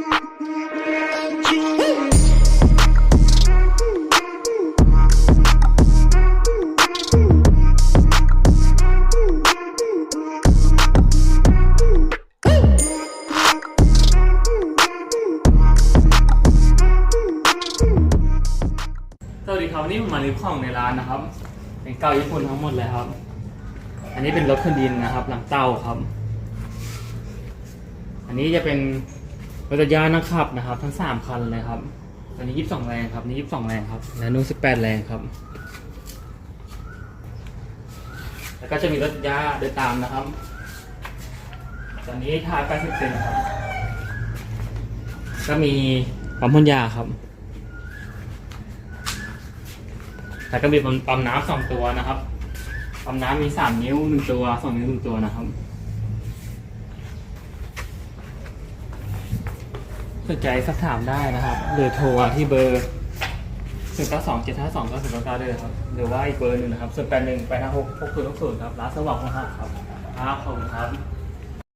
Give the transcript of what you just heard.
สวัสดีครับวันนี้ผมมารีวิวของในร้านนะครับ เป็นเก้าญี่ปุ่นทั้งหมดเลยครับ อันนี้เป็นรถเครื่องดินนะครับ หลังเต้าครับ อันนี้จะเป็น รถจักรยานนักขับนะครับ ทั้งสามคันเลยครับอันนี้ยี่สิบสองแรงครับนี่ยี่สิบสองแรงครับและนู้นสิบแปดแรงครับ แล้วก็จะมีรถยาเดินตามนะครับ ตอนนี้ทา80เซนครับ ก็มีปั๊มพ่นยาครับ แล้วก็มีปั๊มปั๊มน้ำสองตัวนะครับ ปั๊มน้ำมีสามนิ้วหนึ่งตัวสองนิ้วหนึ่งตัวนะครับ สนใจสักถามได้นะครับ หรือโทรมาที่เบอร์ศูนย์เก้าสองเจ็ดห้าสองเก้าศูนย์เก้าได้เลยครับหรือว่าอีกเบอร์หนึ่งนะครับศูนย์แปดหนึ่งแปดห้าหกหกศูนย์หกศูนย์ครับร้านสว่างของห้าครับครับขอบคุณครับ